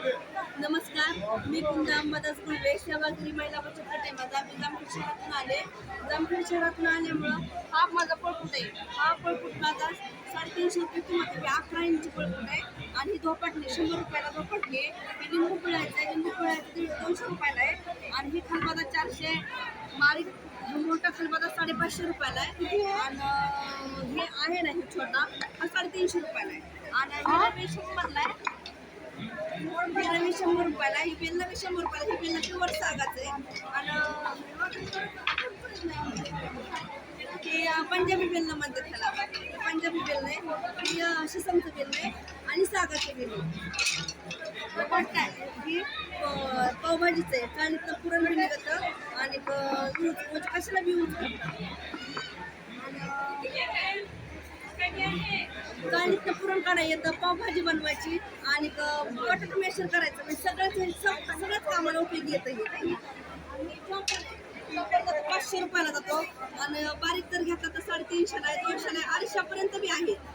नमस्कार. मी कुंदा अंबादास गुळवे सेवागिरी महिला बचत गटामध्ये आम्ही जामखेड शहरातून आले. जामखेड शहरातून आल्यामुळं हा माझा पळपूट आहे. हा पळपूट माझा साडेतीनशे रुपये किंमत आहे. अकरा इंची पळपूट आहे. आणि धोपाटणी शंभर रुपयाला धोपाटणी आहे. ही लिंबू पिळायचं आहे. लिंबू पिळायचं दीड दोनशे रुपयाला आहे. आणि ही खलबादा चारशे बारीक मोठा खलबादा साडेपाचशे रुपयाला आहे. आणि हे आहे ना हे छोटा. हा साडेतीनशे रुपयाला आहे. आणि शंभरला आहे. रुपयाला ही बेलला बी शंभर रुपयाला ही बेलला प्युअर सागाचं आहे. आणि हे अं, पंजाबी बेलणं म्हणतात त्याला पंजाबी बेलणं आहे ही शिसमचं बेलणं आहे आणि सागाचं बेलणं आहे. बटाटा ही पावभाजीचं आहे. चाळीतलं पुरण बी निघतं आणि कशाला बी यूज चाळीतलं पुरण काढा येतं पावभाजी बनवायची आणि क- बटाटा मेशर करायचं. म्हणजे सगळ्याच हे सग- सगळ्याच कामाला उपयोगी येतं हे. पाचशे रुपयाला जातो. आणि बारीक जर घेतला तर साडेतीनशेला आहे दोनशेला आहे. अडीचशेपर्यंत बी आहे.